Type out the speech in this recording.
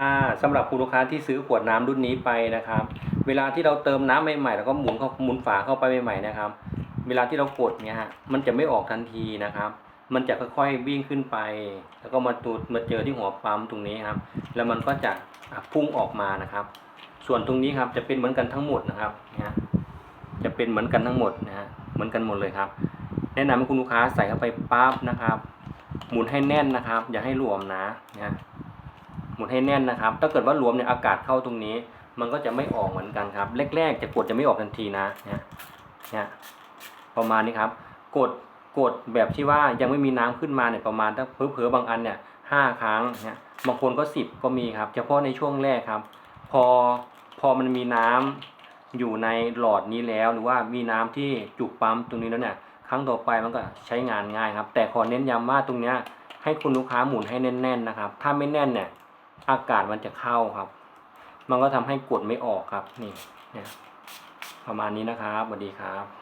อ่าสำหรับคุณลูกค้าที่ซื้อขวดน้ำรุ่นนี้ไปนะครับ เวลาที่เราเติมน้ำใหม่ๆแล้วก็หมุนเข้าหมุนฝาเข้าไปใหม่ๆนะครับ เวลาที่เรากดเนี่ยฮะมันจะไม่ออกทันทีนะครับ มันจะค่อยๆวิ่งขึ้นไป แล้วก็มาตูดมาเจอที่หัวปั๊มตรงนี้ครับ แล้วมันก็จะพุ่งออกมานะครับ ส่วนตรงนี้ครับจะเป็นเหมือนกันทั้งหมดนะครับนะฮะจะเป็นเหมือนกันทั้งหมดนะฮะเหมือนกันหมดเลยครับ แนะนำให้คุณลูกค้าใส่เข้าไปปั๊บนะครับ หมุนให้แน่นนะครับ อย่าให้หลวมนะนะ มุนให้แน่นนะครับ ถ้าเกิดว่ารวมเนี่ยอากาศเข้าตรงนี้ มันก็จะไม่ออกเหมือนกันครับ แรกๆจะกดจะไม่ออกทันทีนะเนี่ยเนี่ยประมาณนี้ครับ กดกดแบบที่ว่ายังไม่มีน้ำขึ้นมาเนี่ยประมาณถ้าเผลอๆบางอันเนี่ยห้าครั้งเนี่ยบางคนก็สิบก็มีครับ เฉพาะในช่วงแรกครับ พอพอมันมีน้ำอยู่ในหลอดนี้แล้วหรือว่ามีน้ำที่จุกปั๊มตรงนี้แล้วเนี่ยครั้งต่อไปมันก็ใช้งานง่ายครับ แต่ขอเน้นย้ำว่าตรงเนี้ยให้คุณลูกค้าหมุนให้แน่น ๆ นะครับ ถ้าไม่แน่นเนี่ย อากาศมันจะเข้าครับ มันก็ทำให้กดไม่ออกครับนี่เนี่ยประมาณนี้นะครับสวัสดีครับ